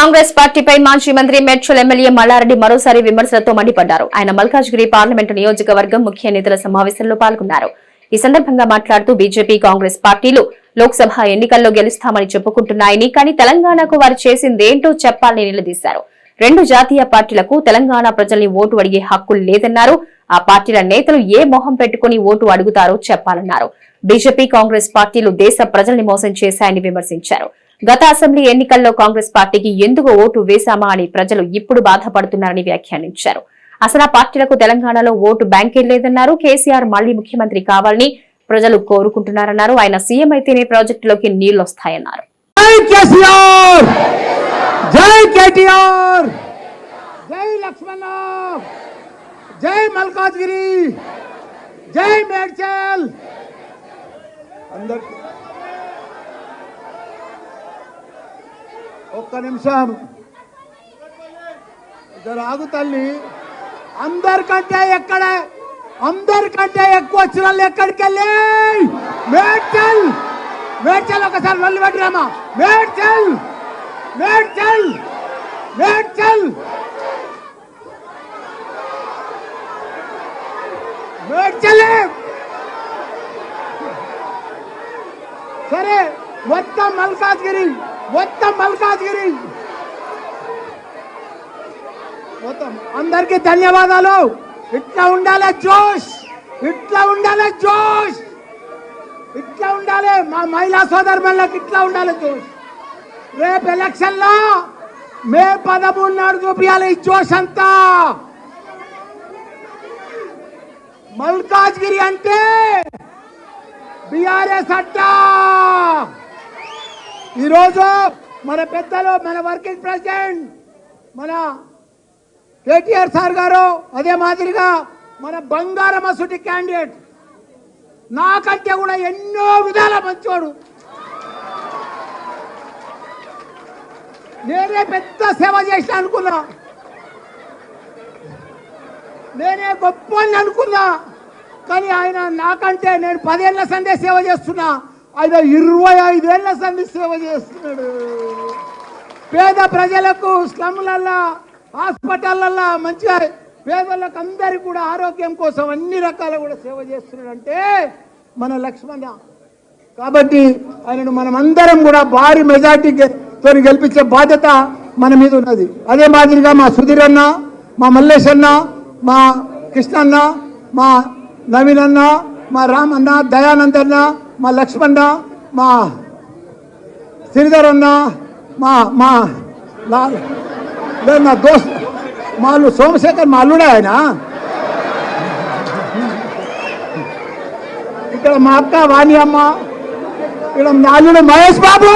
కాంగ్రెస్ పార్టీపై మాజీ మంత్రి మేడ్చల్ ఎమ్మెల్యే మల్లారెడ్డి మరోసారి విమర్శలతో మండిపడ్డారు. ఆయన మల్కాజ్గిరి పార్లమెంటు నియోజకవర్గం ముఖ్య నేతల సమావేశంలో పాల్గొన్నారు. ఈ సందర్భంగా మాట్లాడుతూ బీజేపీ కాంగ్రెస్ పార్టీలు లోక్సభ ఎన్నికల్లో గెలుస్తామని చెప్పుకుంటున్నాయని కానీ తెలంగాణకు వారు చేసిందేంటో చెప్పాలని నిలదీశారు. రెండు జాతీయ పార్టీలకు తెలంగాణ ప్రజల్ని ఓటు అడిగే హక్కు లేదన్నారు. ఆ పార్టీల నేతలు ఏ మొహం పెట్టుకుని ఓటు అడుగుతారో చెప్పాలన్నారు. బీజేపీ కాంగ్రెస్ పార్టీలు దేశ ప్రజల్ని మోసం చేశాయని విమర్శించారు. గత అసెంబ్లీ ఎన్నికల్లో కాంగ్రెస్ పార్టీకి ఎందుకు ఓటు వేశామా అని ప్రజలు ఇప్పుడు బాధపడుతున్నారని వ్యాఖ్యానించారు. అసలు పార్టీలకు తెలంగాణలో ఓటు బ్యాంకే లేదన్నారు. కేసీఆర్ మళ్ళీ ముఖ్యమంత్రి కావాలని ప్రజలు కోరుకుంటున్నారన్నారు. ఆయన సీఎం అయితేనే ప్రాజెక్టులోకి నీళ్ళు వస్తాయన్నారు. జై మల్కాజ్గిరి! జై మేడ్చల్! అందరికి ఒక్క నిమిషం. ఇద్దరు ఆగు తల్లి. అందరికంటే ఎక్కడ అందరికంటే ఎక్కువ వచ్చిన వాళ్ళు ఎక్కడికి వెళ్ళి? మేడ్చల్. మేడ్చల్ ఒకసారి నల్లి పెట్టిరామా మేడ్చల్. మేడ్చల్. మేడ్చల్. మేడ్చల్. సరే మొత్తం మల్కాజ్గిరి. మొత్తం మల్కాజ్గిరి. మొత్తం అందరికీ ధన్యవాదాలు. ఇట్లా ఉండాలి జోష్. ఇట్లా ఉండాలి జోష్. ఇట్లా ఉండాలి మా మహిళా సోదరులకు ఇట్లా ఉండాలి జోష్. రేపు ఎలక్షన్లో మే పదమూడు నాడు చూపించాలి ఈ జోష్ అంతా. మల్కాజ్గిరి అంటే బీఆర్ఎస్ అట్టా. ఈరోజు మన పెద్దలు మన వర్కింగ్ ప్రెసిడెంట్ మన కేటీఆర్ సార్ గారు అదే మాదిరిగా మన బంగారం క్యాండిడేట్. నాకంటే కూడా ఎన్నో విధాల మంచోడు. నేనే పెద్ద సేవ చేసిన అనుకున్నా. నేనే గొప్ప అని అనుకున్నా. కానీ ఆయన నాకంటే నేను పదేళ్ళ సందే సేవ చేస్తున్నా. ఆయన ఇరవై ఐదేళ్ళ సంధి సేవ చేస్తున్నాడు. పేద ప్రజలకు స్లమ్లల్లో హాస్పిటల్లల్లో మంచిగా పేదలకు అందరికీ కూడా ఆరోగ్యం కోసం అన్ని రకాల కూడా సేవ చేస్తున్నాడు అంటే మన లక్ష్మణ. కాబట్టి ఆయనను మనం అందరం కూడా భారీ మెజార్టీతో గెలిపించే బాధ్యత మన మీద ఉన్నది. అదే మాదిరిగా మా సుధీర్ అన్న మా మల్లేష్ అన్న మా కృష్ణ అన్న మా నవీన్ అన్న మా రామ్ అన్న దయానంద్ అన్న మా లక్ష్మణ మా శ్రీధర్ అన్న మా మా లేదు నా దోస్త్ మా అల్లు సోమశేఖర్ మా అల్లుడే ఆయన. ఇక్కడ మా అక్క వాణి అమ్మ ఇక్కడ మా అల్లుడు మహేష్ బాబు.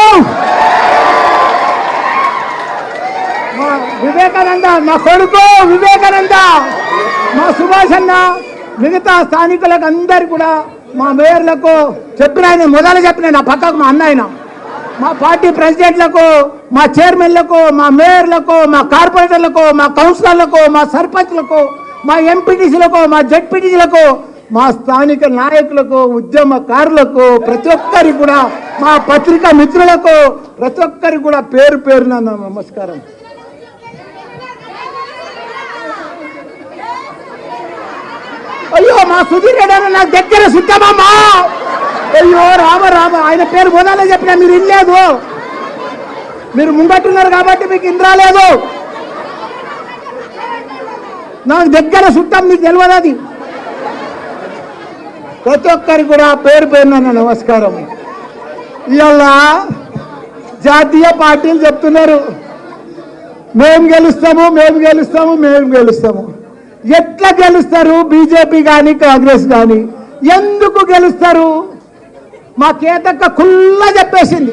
మా వివేకానంద మా కొడుకు వివేకానంద మా సుభాష్ అన్న మిగతా స్థానికులకు అందరు కూడా మా మేయర్లకు చెప్పిన ఆయన మొదలు చెప్పిన నా పక్కకు మా అన్న ఆయన. మా పార్టీ ప్రెసిడెంట్లకు మా చైర్మన్లకు మా మేయర్లకు మా కార్పొరేటర్లకు మా కౌన్సిలర్లకు మా సర్పంచ్లకు మా ఎంపీటీసీలకు మా జడ్పీటీసీలకు మా స్థానిక నాయకులకు ఉద్యమకారులకు ప్రతి ఒక్కరికి కూడా మా పత్రికా మిత్రులకు ప్రతి ఒక్కరికి కూడా పేరు పేరున నమస్కారం. అయ్యో మా సుధీర్ రెడ్డి అన్న నాకు దగ్గర సుత్తమమ్మా అయ్యో రామ రామ ఆయన పేరు మొదలే చెప్పినా మీరు ఇల్లేదు. మీరు ముంగట్టున్నారు కాబట్టి మీకు ఇంద్రా లేదు. నాకు దగ్గర సుట్టం మీకు తెలియదు అది. ప్రతి ఒక్కరికి కూడా పేరు పేరున నమస్కారం. ఇవాళ జాతీయ పార్టీలు చెప్తున్నారు. మేము గెలుస్తాము మేము గెలుస్తాము మేము గెలుస్తాము. ఎట్లా గెలుస్తారు? బీజేపీ కానీ కాంగ్రెస్ కానీ ఎందుకు గెలుస్తారు? మా కేతక్క కుల్లా చెప్పేసింది.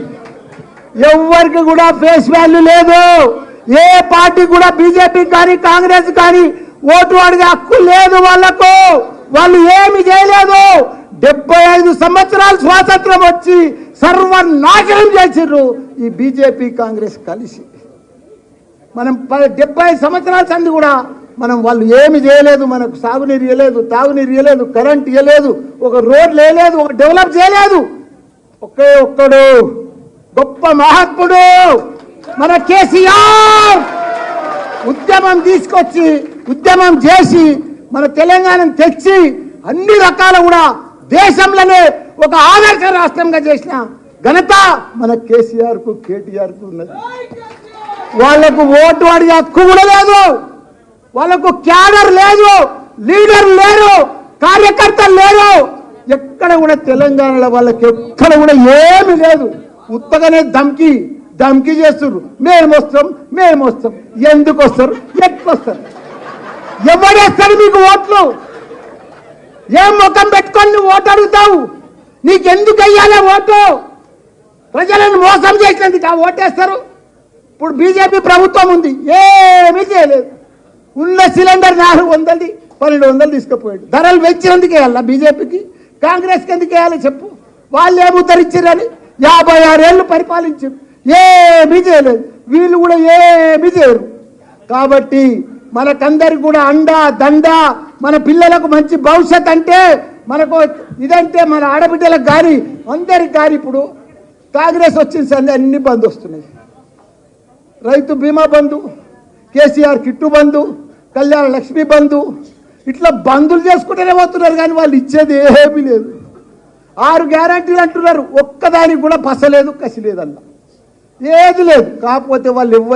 ఎవరికి కూడా ఫేస్ వాల్యూ లేదు. ఏ పార్టీ కూడా బీజేపీ కానీ కాంగ్రెస్ కానీ ఓటు అడిగే హక్కు లేదు వాళ్ళకు. వాళ్ళు ఏమి చేయలేదు. డెబ్బై ఐదు సంవత్సరాలు స్వాతంత్రం వచ్చి సర్వనాశనం చేసిర్రు ఈ బీజేపీ కాంగ్రెస్ కలిసి. మనం ప- డెబ్బై సంవత్సరాల సంది కూడా మనం వాళ్ళు ఏమి చేయలేదు మనకు సాగునీరు ఇవ్వలేదు తాగునీరు ఇవ్వలేదు కరెంట్ ఇవ్వలేదు ఒక రోడ్ లేదు ఒక డెవలప్ చేయలేదు. ఒకే ఒక్కడు గొప్ప మహాత్ముడు మన కేసీఆర్. ఉద్యమం తీసుకొచ్చి ఉద్యమం చేసి మన తెలంగాణను తెచ్చి అన్ని రకాల కూడా దేశంలోనే ఒక ఆదర్శ రాష్ట్రంగా చేసిన ఘనత మన కేసీఆర్కు కేటీఆర్కు ఉన్నది. వాళ్ళకు ఓటు అడిగే హక్కు కూడా లేదు. వాళ్ళకు క్యాడర్ లేదు లీడర్ లేరు కార్యకర్తలు లేరు. ఎక్కడ కూడా తెలంగాణలో వాళ్ళకి ఎక్కడ కూడా ఏమి లేదు. ఉత్తగానే ధమ్కి ధమ్కి చేస్తున్నారు మేము వస్తాం మేము వస్తాం. ఎందుకు వస్తారు? ఎట్లొస్తారు ఎవడేస్తారు మీకు ఓట్లు? ఏం ముఖం పెట్టుకొని నువ్వు ఓటు అడుగుతావు? నీకెందుకు అయ్యాలే ఓటు? ప్రజలను మోసం చేసినందుకు ఆ ఓటేస్తారు. ఇప్పుడు బీజేపీ ప్రభుత్వం ఉంది. ఏమీ చేయలేదు. ఉన్న సిలిండర్ నాలుగు వందలది పన్నెండు వందలు తీసుకుపోయాడు. ధరలు పెంచినందుకు వేయాలా బీజేపీకి కాంగ్రెస్కి ఎందుకు వేయాలి చెప్పు? వాళ్ళు ఏమి ఉద్ధరించారని యాభై ఆరేళ్ళు పరిపాలించారు. ఏమీ చేయలేదు. వీళ్ళు కూడా ఏమీ చేయరు. కాబట్టి మనకందరికి కూడా అండ దండ మన పిల్లలకు మంచి భవిష్యత్ అంటే మనకు ఇదంటే మన ఆడబిడ్డలకు కానీ అందరికి కానీ ఇప్పుడు కాంగ్రెస్ వచ్చిన సంది అన్ని బంద్ వస్తున్నాయి. రైతు బీమా బంధు కేసీఆర్ కిట్టు బంధు కళ్యాణ లక్ష్మి బంధు ఇట్లా బంధులు చేసుకుంటేనే పోతున్నారు కానీ వాళ్ళు ఇచ్చేది ఏమీ లేదు. ఆరు గ్యారంటీలు అంటున్నారు ఒక్కదానికి కూడా పసలేదు కసి ఏది లేదు కాకపోతే వాళ్ళు ఇవ్వ